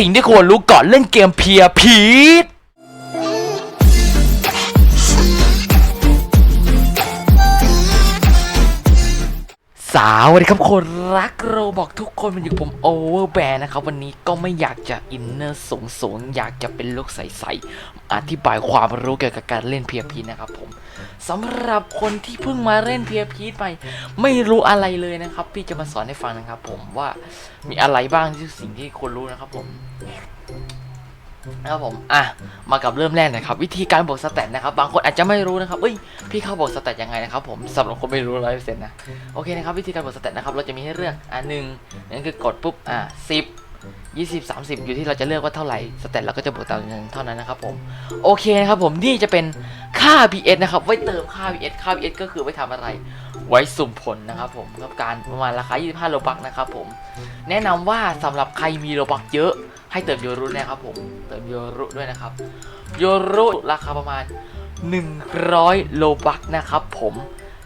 สิ่งที่ควรรู้ก่อนเล่นเกมเพียพีด สวัสดีครับคนรักโรบอกทุกคนมันอยู่ผมโอเวอร์แบร์นะครับ วันนี้ก็ไม่อยากจะอินเนอร์สูงสูงอยากจะเป็นลูกใสๆอธิบายความรู้เกี่ยวกับการเล่นเพียพีนะครับผมสำหรับคนที่เพิ่งมาเล่นเพียพีไปไม่รู้อะไรเลยนะครับ พี่จะมาสอนให้ฟังนะครับ ผมว่ามีอะไรบ้างที่สิ่งที่ควรรู้นะครับผม นะครับผมอะมากับเริ่มแรกนะครับ วิธีการบวกสแตทนะครับ บางคนอาจจะไม่รู้นะครับเอ้ยพี่เข้าบวกสแตทยังไงนะครับผมสำหรับคนไม่รู้ร้อยเปอร์เซ็นต์นะโอเคนะครับวิธีการบวกสแตทนะครับเราจะมีให้เลือกอะหนึ่งนั่นคือกดปุ๊บอะสิบยี่สิบสามสิบอยู่ที่เราจะเลือกว่าเท่าไหร่สแตทเราก็จะบวกตามนั้นเท่านั้นนะครับผมโอเคนะครับผมนี่จะเป็นค่า BS นะครับไว้เติมค่า BS ค่า BS ก็คือไว้ทำอะไร ไว้สุ่มผลนะครับผมกับการประมาณราคา 25 โลบักนะครับผมแนะนำว่าสำหรับใครมีโลบักเยอะ ให้เติมโยรุนะครับผม เติมโยรุด้วยนะครับ โยรุราคาประมาณ 100 โลบักนะครับผม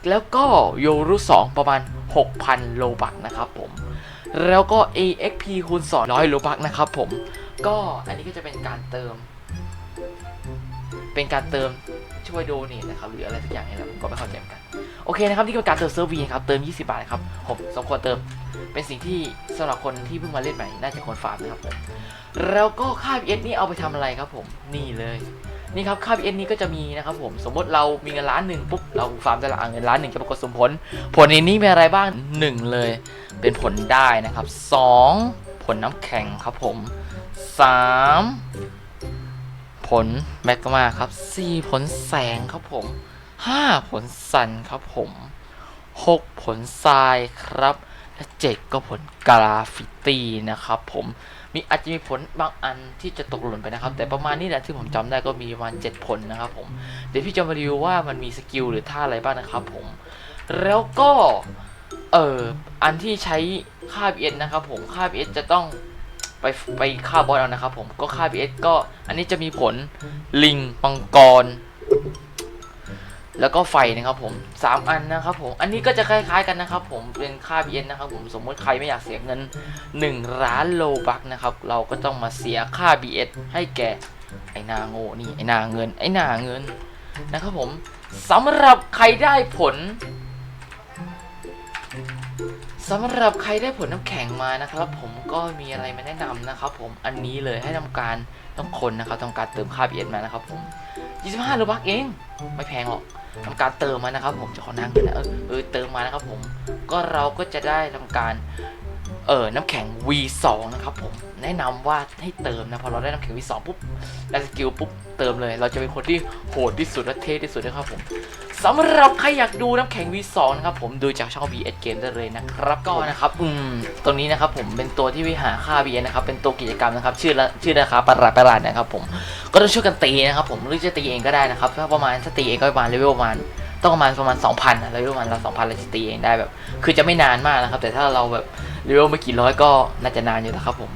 แล้วก็โยรุ2ประมาณ 6,000 โลบักนะครับผม แล้วก็ AXP คูณ200 โลบักนะครับผม ก็อันนี้ก็จะเป็นการเติม เป็นการเติมช่วยโดเนทนะครับหรืออะไรสักอย่างนี่แหละผมก็ไม่เข้าใจเหมือนกัน โอเคนะครับนี่คือการเติมเซอร์วีครับเติม 20 บาทนะครับผมสมควรเติมเป็นสิ่งที่สำหรับคนที่เพิ่งมาเล่นใหม่น่าจะควรฝากนะครับผมแล้วก็ค่า BS นี่เอาไปทำอะไรครับผมนี่เลยนี่ครับค่า BS นี้ก็จะมีนะครับผมสมมติเรามีเงินล้านหนึ่งปุ๊บเราฟาร์มตละอ่างเงินล้านหนึ่งจะปรากฏสมผล ผลในนี้มีอะไรบ้าง 1 เลย เป็นผลได้นะครับ 2 ผลน้ำแข็งครับผม 3 ผลแมกมาครับ 4 ผลแสงครับผม 5 ผลสันครับผม 6 ผลทรายครับ และ 7 ก็ผลกราฟิตี้นะครับผมมีอาจจะมีผลบางอันที่จะตกหล่นไปนะครับ แต่ประมาณนี้แหละที่ผมจำได้ก็มีประมาณ7ผลนะครับผมเดี๋ยวพี่จะมารีวิวว่ามันมีสกิลหรือท่าอะไรบ้างนะครับผม แล้วก็เอ่ออันที่ใช้ค่า BS นะครับผมค่า BS จะต้องไปไปค่าบอสเอานะครับผมก็ค่า BS ก็อันนี้จะมีผลลิงมังกร แล้วก็ไฟนะครับผมสามอันนะครับผม อันนี้ก็จะคล้ายๆกันนะครับผม เป็นค่า BN นะครับผม สมมติใครไม่อยากเสียเงิน 1 ล้านโลบักนะครับ เราก็ต้องมาเสียค่า BS ให้แก่ไอ้นาโง่นี่ ไอ้นาเงิน ไอ้นาเงินนะครับผมสำหรับใครได้ผลสำหรับใครได้ผลน้ำแข็งมานะครับ ผมก็มีอะไรมาแนะนำนะครับ ผม อันนี้เลยให้ทำการต้องคนนะครับทำการเติมค่า BS มานะครับผม 25โลบักเอง ไม่แพงหรอก ทำการเติมมานะครับ ผมจะขอนั่งกันนะเออเออเติมมานะครับผมก็เราก็จะได้ทำการ เออน้ำแข็ง V2 นะครับผมแนะนำว่าให้เติมนะพอเราได้น้ำแข็ง V2 ปุ๊บได้สกิลปุ๊บเติมเลย เราจะเป็นคนที่โหดที่สุดและเท่ที่สุดนะครับผมสำหรับใครอยากดูน้ำแข็ง V2 นะครับผมดูจากช่อง BS Game ได้เลยนะครับก็นะครับอืมตรงนี้นะครับผมเป็นตัวที่วิหาค่า BS นะครับเป็นตัวกิจกรรมนะครับชื่อละชื่อราคาประหลาดประหลาดนะครับผมก็ต้องช่วยกันตีนะครับผมหรือจะตีเองก็ได้นะครับถ้าประมาณถ้าตีเองก็ประมาณเลเวลประมาณต้องประมาณประมาณ2,000นะเลเวลประมาณเรา2,000เราจะตีเองได้แบบ คือจะไม่นานมากนะครับ แต่ถ้าเราแบบ เลเวลไม่กี่ร้อยก็น่าจะนานอยู่นะครับผม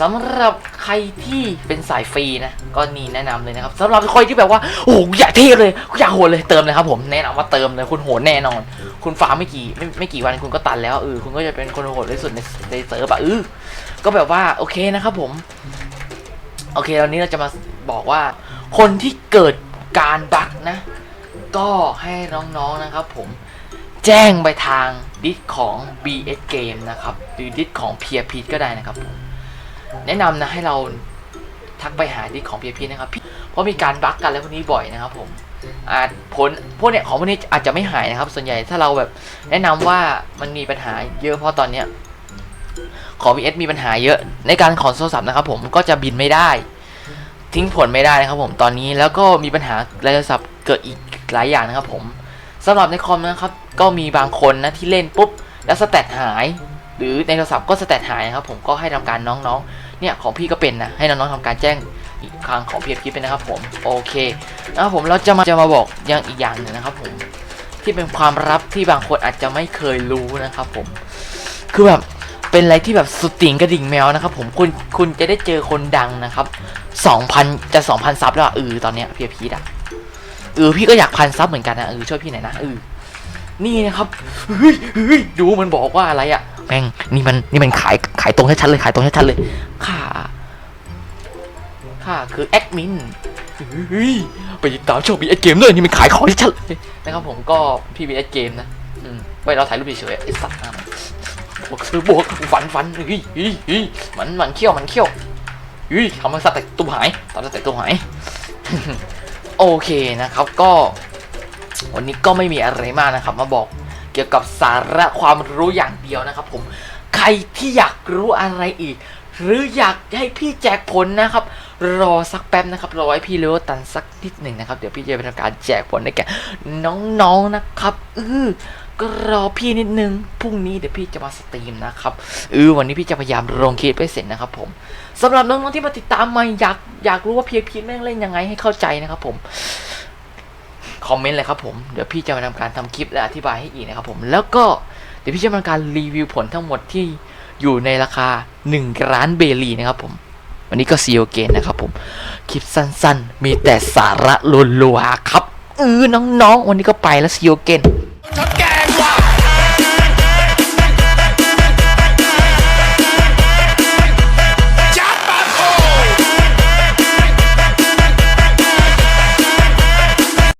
สำหรับใครที่เป็นสายฟรีนะ ก็นี่แนะนำเลยนะครับสำหรับใคนที่แบบว่าโอ้โหอยากเท่เลยอยากโหดเลยเติมเลยครับผมแนะนำว่าเติมเลยคุณโหดแน่นอน คุณฟาร์มไม่กี่ไม่ไม่กี่วันคุณก็ตันแล้วเออคุณก็จะเป็นคนโหดที่สุดในในเซิร์ฟอะเออก็แบบว่าโอเคนะครับผม โอเคตอนนี้เราจะมาบอกว่า คนที่เกิดการบั๊กนะ ก็ให้น้องๆนะครับผม แจ้งไปทางดิสของ BS Game นะครับหรือดิสของ p e e r p e ก็ได้นะครับผมแนะนำนะให้เราทักไปหาดิสของ p e e r p e นะครับเพราะมีการบั๊กกันแล้วพวกนี้บ่อยนะครับผมอาจผลพวกเนี้ยของพวกนี้อาจจะไม่หายนะครับ ส่วนใหญ่ถ้าเราแบบแนะนำว่ามันมีปัญหาเยอะเพราะตอนเนี้ยของ VS มีปัญหาเยอะในการขอโทรศัพท์นะครับผมก็จะบินไม่ได้ ทิ้งผลไม่ได้นะครับผมตอนนี้แล้วก็มีปัญหาโทรศัพท์เกิดอีกหลายอย่างนะครับผม สำหรับในคอมนะครับ ก็มีบางคนนะที่เล่นปุ๊บ แล้วสแตทหาย หรือในโทรศัพท์ก็สแตทหายนะครับผมก็ให้ทำการน้องๆ เนี่ยของพี่ก็เป็นนะให้น้องๆทำการแจ้งอีกครั้งของเพีพีเป็นนะครับผมโอเคนะครับผมเราจะมาจะมาบอกยังอีกอย่างหนึ่งนะครับผมที่เป็นความลับที่บางคนอาจจะไม่เคยรู้นะครับผมคือแบบเป็นอะไรที่แบบสุดติ่งกระดิ่งแมวนะครับผมคุณคุณจะได้เจอคนดังนะครับ 2,000 จะ 2,000 ซับแล้วอะเออตอนเนี้ยเพี่พีดอะ เออพี่ก็อยากพันซับเหมือนกันนะเออช่วยพี่หน่อยนะเออนี่นะครับเฮ้ยเฮ้ยดูมันบอกว่าอะไรอะแม่งนี่มันนี่มันขายขายตรงให้ชัดเลยขายตรงให้ชัดเลยค่าข้าคือแอดมินเฮ้ยไปติดตามช่องบีเอสเกมด้วยนี่มันขายของที่ชัดเลยนะครับผมก็พี่บีเอสเกมนะอืมไปเราถ่ายรูปเฉยๆไอ้สัตว์อะบวกซื้อบวกฟันฟันเฮ้ยเฮ้ยเฮ้ยมันมันเขี้ยวมันเขี้ยวเฮ้ยทำให้สัตว์แต่ตุ้มหายตอนสัตว์แต่ตุ้มหาย โอเคนะครับก็ วันนี้ก็ไม่มีอะไรมากนะครับ มาบอกเกี่ยวกับสาระความรู้อย่างเดียวนะครับ ผมใครที่อยากรู้อะไรอีก หรืออยากให้พี่แจกผลนะครับ รอสักแป๊บนะครับรอให้พี่เลวตันสักนิดหนึ่งนะครับ เดี๋ยวพี่จะไปทำการแจกผลให้แก่น้องๆนะครับเออ ก็รอพี่นิดนึงพรุ่งนี้เดี๋ยวพี่จะมาสตรีมนะครับเออวันนี้พี่จะพยายามลงคลิปไปเสร็จนะครับผมสำหรับน้องๆที่มาติดตามมาอยากอยากรู้ว่าพีพีแม่งเล่นยังไงให้เข้าใจนะครับผมคอมเมนต์เลยครับผมเดี๋ยวพี่จะมาทำการทำคลิปและอธิบายให้อีกนะครับผมแล้วก็เดี๋ยวพี่จะมาทำการรีวิวผลทั้งหมดที่อยู่ในราคา1ล้านเบลีนะครับผม วันนี้ก็ซีโอเกนนะครับผม คลิปสั้นๆ มีแต่สาระล้วนๆครับเออน้องๆ วันนี้ก็ไปแล้วซีโอเกน